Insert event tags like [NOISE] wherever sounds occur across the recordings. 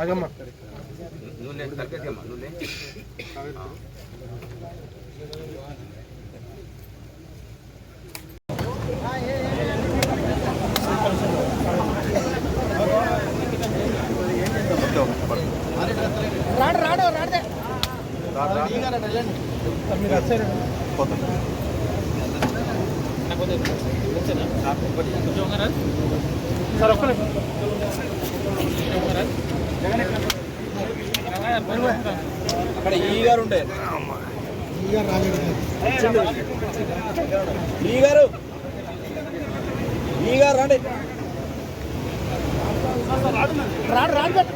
ఆగమ్మా. నూనె కలిపేది అమ్మా నూనె రాడు రాడు రాడదే మీరు వచ్చారు సార్ ఒక్క అక్కడ ఈ గారు ఉండే ఈ గారు. ఈ గారు రండి. రాడు రాడు పెట్టు.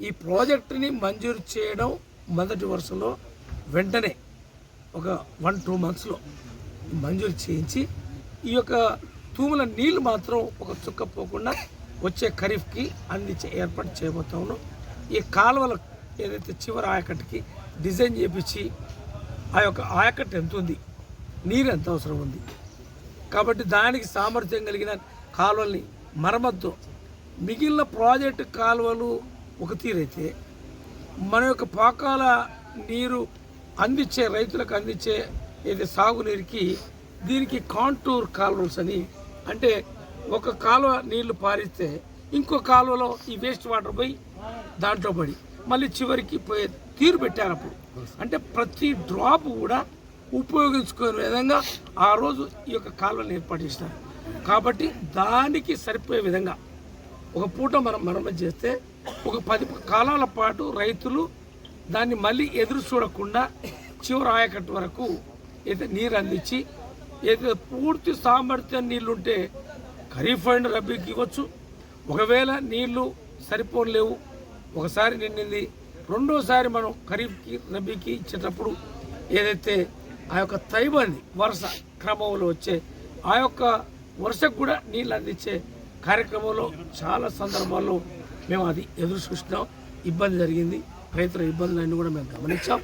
ఈ ప్రాజెక్టుని మంజూరు చేయడం మొదటి వరుసలో వెంటనే ఒక వన్ టూ మంత్స్లో మంజూరు చేయించి ఈ యొక్క తూముల నీళ్ళు మాత్రం ఒక చుక్క పోకుండా వచ్చే ఖరీఫ్కి అందించే ఏర్పాటు చేయబోతా ఉన్నాం. ఈ కాలువల ఏదైతే చివరి ఆయకట్టుకి డిజైన్ చేపించి ఆ యొక్క ఆయకట్టు ఎంత ఉంది. నీరు ఎంత అవసరం ఉంది? కాబట్టి దానికి సామర్థ్యం కలిగిన కాలువల్ని మరమ్మత్తు. మిగిలిన ప్రాజెక్టు కాలువలు ఒక తీరైతే మన యొక్క పాకాల నీరు అందించే రైతులకు అందించే ఇది సాగునీరుకి దీనికి కాంటూర్ కాలువల్స్ అని అంటే ఒక కాలువ నీళ్ళు పారిస్తే ఇంకో కాలువలో ఈ వేస్ట్ వాటర్ పోయి దాంట్లో పడి మళ్ళీ చివరికి పోయేది తీరు పెట్టారు అప్పుడు. అంటే ప్రతి డ్రాప్ కూడా ఉపయోగించుకునే విధంగా ఆ రోజు ఈ యొక్క కాలువలను ఏర్పాటు చేసినారు కాబట్టి దానికి సరిపోయే విధంగా ఒక పూట మనం మరమ్మతు చేస్తే ఒక పది కాలాల పాటు రైతులు దాన్ని మళ్ళీ ఎదురు చూడకుండా చివరి ఆయకట్టు వరకు అయితే నీరు అందించి ఏదైతే పూర్తి సామర్థ్యం నీళ్ళుంటే ఖరీఫ్ అండ్ రబీకి ఇవ్వచ్చు. ఒకవేళ నీళ్ళు సరిపోలేవు ఒకసారి నిండింది రెండోసారి మనం ఖరీఫ్కి నబీకి ఇచ్చేటప్పుడు ఏదైతే ఆ యొక్క తైబంది వరుస క్రమంలో వచ్చే ఆ యొక్క వరుసకు కూడా నీళ్ళు అందించే కార్యక్రమంలో చాలా సందర్భాల్లో మేము అది ఎదురు చూసినాం. ఇబ్బంది జరిగింది. రైతుల ఇబ్బందులన్నీ కూడా మేము గమనించాం.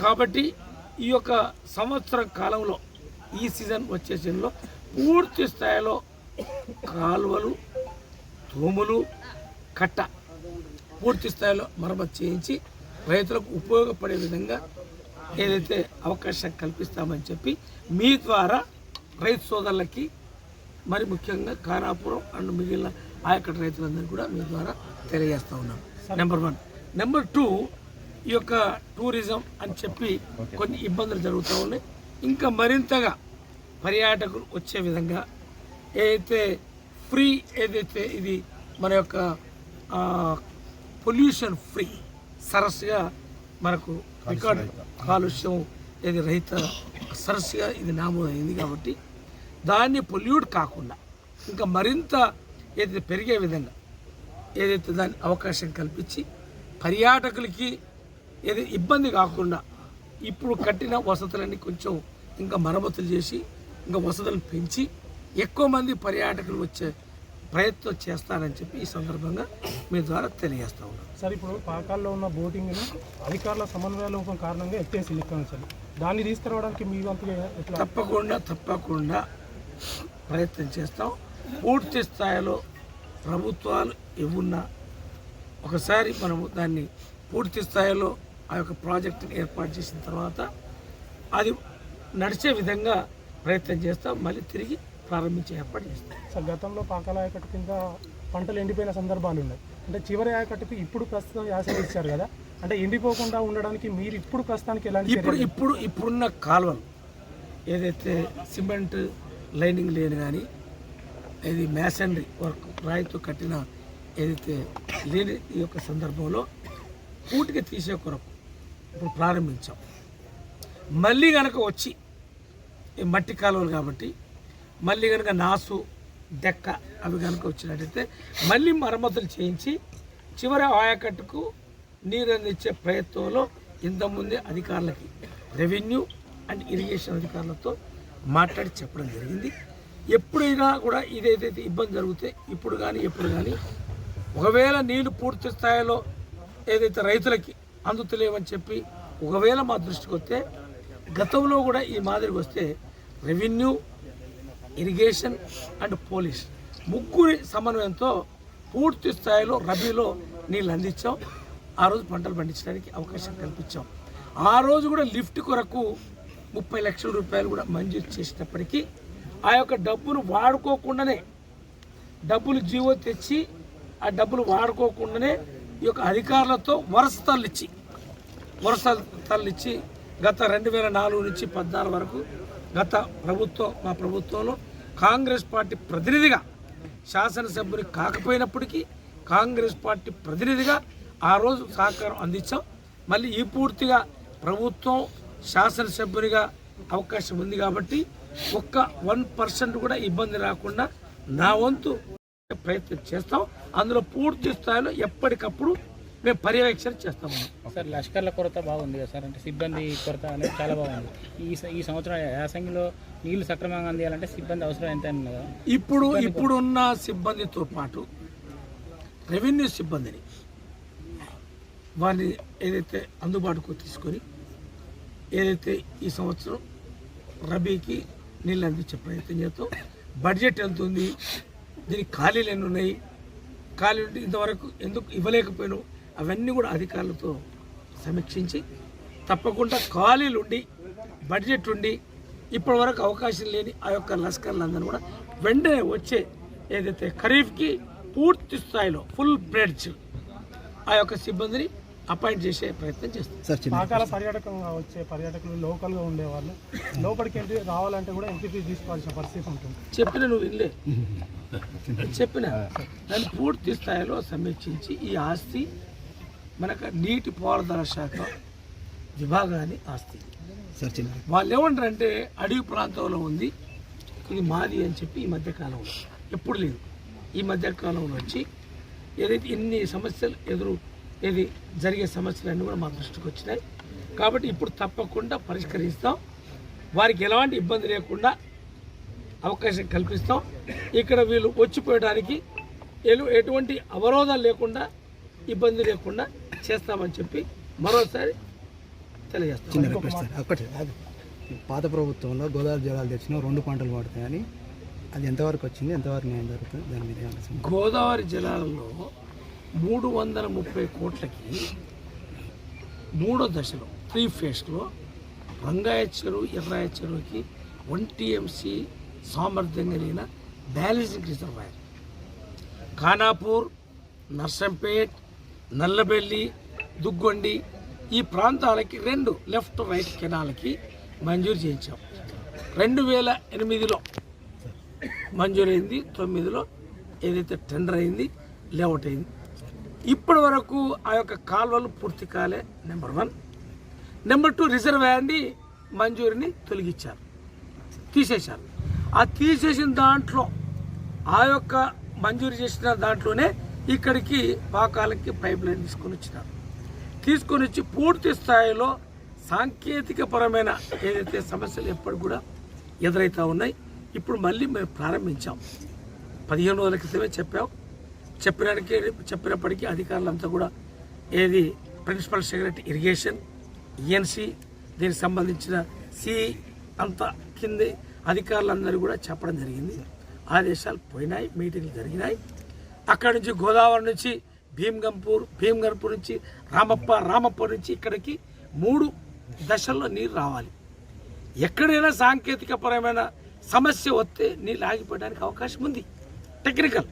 కాబట్టి ఈ యొక్క సంవత్సరం కాలంలో ఈ సీజన్ వచ్చే సీజన్లో పూర్తి స్థాయిలో కాలువలు తూములు కట్ట పూర్తి స్థాయిలో మరమ్మతు చేయించి రైతులకు ఉపయోగపడే విధంగా ఏదైతే అవకాశం కల్పిస్తామని చెప్పి మీ ద్వారా రైతు సోదరులకి మరి ముఖ్యంగా కానాపురం అండ్ మిగిలిన ఆయకట్ట రైతులందరికీ కూడా మీ ద్వారా తెలియజేస్తా ఉన్నాం. నెంబర్ వన్ నెంబర్ టూ ఈ యొక్క టూరిజం అని చెప్పి కొన్ని ఇబ్బందులు జరుగుతూ ఉన్నాయి. ఇంకా మరింతగా పర్యాటకులు వచ్చే విధంగా ఏదైతే ఫ్రీ ఏదైతే ఇది మన యొక్క పొల్యూషన్ ఫ్రీ. సరస్సుగా మనకు రికార్డు కాలుష్యం ఇది రహిత సరస్సుగా ఇది నామోదైంది కాబట్టి దాన్ని పొల్యూట్ కాకుండా ఇంకా మరింత ఏదైతే పెరిగే విధంగా ఏదైతే దాని అవకాశం కల్పించి పర్యాటకులకి ఏది ఇబ్బంది కాకుండా ఇప్పుడు కట్టిన వసతులన్నీ కొంచెం ఇంకా మరమ్మతులు చేసి ఇంకా వసతులు పెంచి ఎక్కువ మంది పర్యాటకులు వచ్చే ప్రయత్నం చేస్తానని చెప్పి ఈ సందర్భంగా మీ ద్వారా తెలియజేస్తా ఉన్నాను. సార్ ఇప్పుడు పాకాల్లో ఉన్న బోటింగ్ అధికారుల సమన్వయ లోపం కారణంగా ఎత్తేసి సార్ దాన్ని తీసుకురావడానికి మీ తప్పకుండా తప్పకుండా ప్రయత్నం చేస్తాం. పూర్తి స్థాయిలో ప్రభుత్వాలు ఏమున్నా ఒకసారి మనము దాన్ని పూర్తి స్థాయిలో ఆ యొక్క ప్రాజెక్టుని ఏర్పాటు చేసిన తర్వాత అది నడిచే విధంగా ప్రయత్నం చేస్తాం. మళ్ళీ తిరిగి ప్రారంభించే ఏర్పాటు చేస్తాం సార్ గతంలో పాకాల ఆయకట్టు కింద పంటలు ఎండిపోయిన సందర్భాలు ఉన్నాయి. అంటే చివరి ఆయకట్టుకి ఇప్పుడు ప్రస్తుతం యాసంగి ఇచ్చారు కదా. అంటే ఎండిపోకుండా ఉండడానికి మీరు ఇప్పుడు ప్రస్తుతానికి ఎలాంటి ఇప్పుడు ఇప్పుడు ఇప్పుడున్న కాలువలు ఏదైతే సిమెంట్ లైనింగ్ లేని కానీ ఇది మ్యాసనరీ వర్క్ రాయితో కట్టిన ఏదైతే లేని ఈ యొక్క సందర్భంలో పూటిగా తీసే కొరకు ఇప్పుడు ప్రారంభించాం. మళ్ళీ కనుక వచ్చి ఈ మట్టి కాలువలు కాబట్టి మళ్ళీ కనుక నాసు దెక్క అవి కనుక వచ్చినట్టయితే మళ్ళీ మరమ్మతులు చేయించి చివరి ఆయకట్టుకు నీరు అందించే ప్రయత్నంలో ఇంతకుముందే అధికారులకి రెవెన్యూ అండ్ ఇరిగేషన్ అధికారులతో మాట్లాడి చెప్పడం జరిగింది. ఎప్పుడైనా కూడా ఇదేదైతే ఇబ్బంది జరిగితే ఇప్పుడు కానీ ఎప్పుడు కానీ ఒకవేళ నీళ్ళు పూర్తి స్థాయిలో ఏదైతే రైతులకి అందుతలేవని చెప్పి ఒకవేళ మా దృష్టికి వస్తే గతంలో కూడా ఈ మాదిరికి వస్తే రెవెన్యూ ఇరిగేషన్ అండ్ పోలీస్. ముగ్గురి సమన్వయంతో పూర్తి స్థాయిలో రబీలో నీళ్ళు అందించాం. ఆ రోజు పంటలు పండించడానికి అవకాశం కల్పించాం. ఆ రోజు కూడా లిఫ్ట్ కొరకు ముప్పై లక్షల రూపాయలు కూడా మంజూరు చేసినప్పటికీ ఆ యొక్క డబ్బును వాడుకోకుండానే డబ్బులు జీవో తెచ్చి ఆ డబ్బులు వాడుకోకుండానే ఈ యొక్క అధికారులతో వరుస తల్లిచ్చి వరుస తల్లిచ్చి గత రెండు వేల నాలుగు నుంచి పద్నాలుగు వరకు గత ప్రభుత్వం మా ప్రభుత్వంలో కాంగ్రెస్ పార్టీ ప్రతినిధిగా శాసనసభ్యుని కాకపోయినప్పటికీ కాంగ్రెస్ పార్టీ ప్రతినిధిగా ఆ రోజు సహకారం అందించాం. మళ్ళీ ఈ పూర్తిగా ప్రభుత్వం శాసనసభ్యునిగా అవకాశం ఉంది కాబట్టి ఒక్క వన్ పర్సెంట్ కూడా ఇబ్బంది రాకుండా నా వంతు ప్రయత్నం చేస్తాం. అందులో పూర్తి స్థాయిలో ఎప్పటికప్పుడు మేము పర్యవేక్షణ చేస్తాము సార్ లష్కర్ల కొరత బాగుంది కదా సార్? అంటే సిబ్బంది కొరత అనేది చాలా బాగుంది. ఈ ఈ సంవత్సరం యాసంగిలో నీళ్ళు సక్రమంగా అందియాలంటే సిబ్బంది అవసరం ఎంత కదా? ఇప్పుడు ఇప్పుడున్న సిబ్బందితో పాటు రెవెన్యూ సిబ్బందిని వారిని ఏదైతే అందుబాటుకు తీసుకొని ఏదైతే ఈ సంవత్సరం రబీకి నీళ్ళు అందించే ప్రయత్నం చేస్తాం బడ్జెట్ ఎంత ఉంది దీనికి ఖాళీలు ఎన్ని ఉన్నాయి ఖాళీ ఉంటే ఇంతవరకు ఎందుకు ఇవ్వలేకపోయినావు అవన్నీ కూడా అధికారులతో సమీక్షించి తప్పకుండా ఖాళీలు ఉండి బడ్జెట్ ఉండి ఇప్పటి వరకు అవకాశం లేని ఆ యొక్క లస్కర్లందరూ కూడా వెంటనే వచ్చే ఏదైతే ఖరీఫ్కి పూర్తి స్థాయిలో ఫుల్ బ్రెడ్స్ ఆ యొక్క సిబ్బందిని అపాయింట్ చేసే ప్రయత్నం చేస్తాం పాకాల పర్యాటకంగా వచ్చే పర్యాటకులు లోకల్గా ఉండేవాళ్ళు. లోపలికి ఎంట్రీ రావాలంటే కూడా ఎంట్రీ ఫీజు తీసుకోవాల్సిన పరిస్థితి ఉంటుంది. చెప్పిన నువ్వు ఇల్లే [LAUGHS] చెప్పిన. దాన్ని పూర్తి స్థాయిలో సమీక్షించి ఈ ఆస్తి మనకు నీటి పారుదల శాఖ విభాగాన్ని ఆస్తి. వాళ్ళు ఏమంటారంటే అడవి ప్రాంతంలో ఉంది ఇది మాది అని చెప్పి ఈ మధ్యకాలంలో ఎప్పుడు లేదు. ఈ మధ్యకాలంలో వచ్చి ఏదైతే ఇన్ని సమస్యలు ఎదురు ఏది జరిగే సమస్యలన్నీ కూడా మా దృష్టికి వచ్చినాయి. కాబట్టి ఇప్పుడు తప్పకుండా పరిష్కరిస్తాం. వారికి ఎలాంటి ఇబ్బంది లేకుండా అవకాశం కల్పిస్తాం. ఇక్కడ వీళ్ళు వచ్చిపోయడానికి ఎలు- ఎటువంటి అవరోధాలు లేకుండా ఇబ్బంది లేకుండా చేస్తామని చెప్పి మరోసారి తెలియజేస్తాం. చిన్న రిక్వెస్ట్ సార్ ఒక్కటి కాదు. పాత ప్రభుత్వంలో గోదావరి జలాలు తెచ్చిన రెండు పంటలు పడతాయని అది ఎంతవరకు వచ్చింది ఎంతవరకు న్యాయం జరుగుతుంది దాని మీద ఏమన్నా? గోదావరి జిల్లాలలో మూడు వందల ముప్పై కోట్లకి మూడో దశలో త్రీ ఫేస్లో రంగాయ చెరువు ఎర్రాయ చెరువుకి వన్ టీఎంసీ సామర్థ్యం కలిగిన బ్యాలెన్సింగ్ రిజర్వాయర్. ఖానాపూర్ నర్సంపేట్ నల్లబెల్లి దుగ్గొండి ఈ ప్రాంతాలకి రెండు లెఫ్ట్ రైట్ కెనాలకి మంజూరు చేయించాం. రెండు వేల ఎనిమిదిలో మంజూరైంది తొమ్మిదిలో ఏదైతే టెండర్ అయింది లేఅవుట్ అయింది. ఇప్పటి వరకు ఆ యొక్క కాలువలు పూర్తి కాలే నెంబర్ వన్. నెంబర్ టూ రిజర్వాయర్ని మంజూరిని తొలగించారు తీసేశారు. ఆ తీసేసిన దాంట్లో ఆ యొక్క మంజూరు చేసిన దాంట్లోనే ఇక్కడికి పాకాలకి పైప్ లైన్ తీసుకొని వచ్చినారు. తీసుకొని వచ్చి పూర్తి స్థాయిలో సాంకేతిక పరమైన ఏదైతే సమస్యలు ఎప్పటికి కూడా ఎదురవుతూ ఉన్నాయి ఇప్పుడు మళ్ళీ మేము ప్రారంభించాం. పదిహేను రోజుల క్రితమే చెప్పాం. చెప్పడానికి చెప్పినప్పటికీ అధికారులంతా కూడా ఏది ప్రిన్సిపల్ సెక్రటరీ ఇరిగేషన్ ఈఎన్సి దీనికి సంబంధించిన సి అంత కింది అధికారులందరూ కూడా చెప్పడం జరిగింది. ఆదేశాలు పోయినాయి మీటింగ్లు జరిగినాయి. అక్కడి నుంచి గోదావరి నుంచి భీమ్గంపూర్ భీమగంపూర్ నుంచి రామప్ప రామప్ప నుంచి ఇక్కడికి మూడు దశల్లో నీరు రావాలి. ఎక్కడైనా సాంకేతిక పరమైన సమస్య వస్తే నీళ్ళు ఆగిపోవడానికి అవకాశం ఉంది. టెక్నికల్.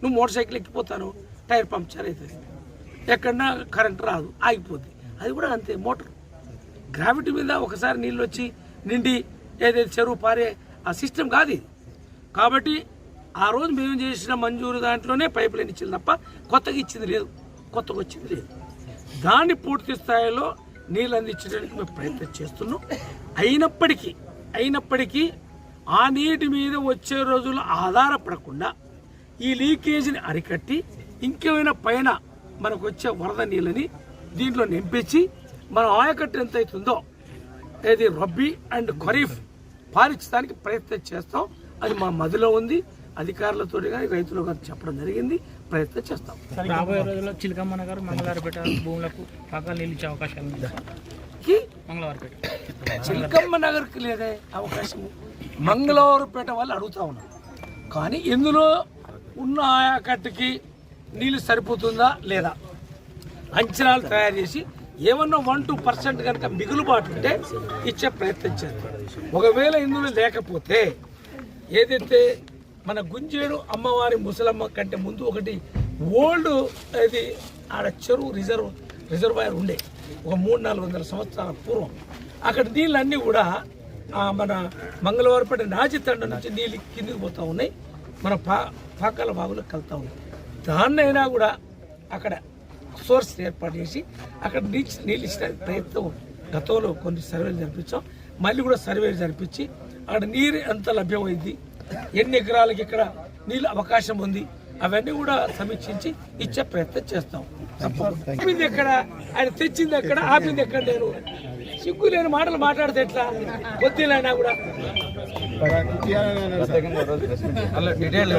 నువ్వు మోటార్ సైకిల్ ఎక్కిపోతాను టైర్ పంక్చర్ అవుతుంది. ఎక్కడన్నా కరెంట్ రాదు ఆగిపోద్ది. అది కూడా అంతే మోటార్. గ్రావిటీ మీద ఒకసారి నీళ్ళు వచ్చి నిండి ఏదైతే చెరువు పారే ఆ సిస్టమ్ కాదు ఇది. కాబట్టి ఆ రోజు మేము చేసిన మంజూరు దాంట్లోనే పైప్ లైన్ ఇచ్చింది తప్ప కొత్తగా ఇచ్చింది లేదు. కొత్తగా వచ్చింది లేదు. దాన్ని పూర్తి స్థాయిలో నీళ్ళు అందించడానికి మేము ప్రయత్నం చేస్తున్నాం. అయినప్పటికీ అయినప్పటికీ ఆ నీటి మీద వచ్చే రోజుల్లో ఆధారపడకుండా ఈ లీకేజీని అరికట్టి ఇంకేమైనా పైన మనకు వచ్చే వరద నీళ్ళని దీంట్లో నింపించి మన ఆయకట్టు ఎంత అవుతుందో ఏది రబ్బీ అండ్ ఖరీఫ్ పాలించడానికి ప్రయత్నం చేస్తాం. అది మా మదిలో ఉంది. అధికారులతో కానీ రైతులు కానీ చెప్పడం జరిగింది. ప్రయత్నం చేస్తాం. రాబోయే రోజుల్లో చిలకమ్మ నగర్ మంగళవారపేట భూములకు పక్కన ఇచ్చే అవకాశాలు మంగళవారపేట. చిలకమ్మ నగర్కి లేదే అవకాశం మంగళవారపేట వాళ్ళు అడుగుతా ఉన్నారు. కానీ ఇందులో ఉన్న ఆయకట్టుకి నీళ్ళు సరిపోతుందా లేదా? అంచనాలు తయారు చేసి ఏమన్నా వన్ టూ పర్సెంట్ కనుక మిగులుబాటు ఉంటే ఇచ్చే ప్రయత్నం చేస్తాం ఒకవేళ ఇందులో లేకపోతే ఏదైతే మన గుంజేడు అమ్మవారి ముసలమ్మ కంటే ముందు ఒకటి ఓల్డ్ అది ఆడ చెరువు రిజర్వ్ రిజర్వాయర్ ఉండే. ఒక మూడు నాలుగు వందల సంవత్సరాల పూర్వం. అక్కడ నీళ్ళన్నీ కూడా మన మంగళవారపేట నాజితండ నుంచి నీళ్ళు కిందికి పోతూ ఉన్నాయి. మన పా పాకాల బాగులో కలుతూ ఉన్నాయి. దాన్నైనా కూడా అక్కడ సోర్స్ ఏర్పాటు చేసి అక్కడ నీళ్ళు నీళ్ళు ఇచ్చిన ప్రయత్నం గతంలో కొన్ని సర్వేలు జరిపించాం. మళ్ళీ కూడా సర్వేలు జరిపించి అక్కడ నీరు ఎంత లభ్యమైంది ఎన్ని ఎకరాలకి ఇక్కడ నీళ్ళు అవకాశం ఉంది? అవన్నీ కూడా సమీక్షించి ఇచ్చే ప్రయత్నం చేస్తాం. ఆపింది ఎక్కడ? ఆయన తెచ్చింది ఎక్కడ? ఆపింది ఎక్కడ నేను సిగ్గు లేని మాటలు మాట్లాడితే ఎట్లా? కొద్దిలైనా కూడా. డీటెయిల్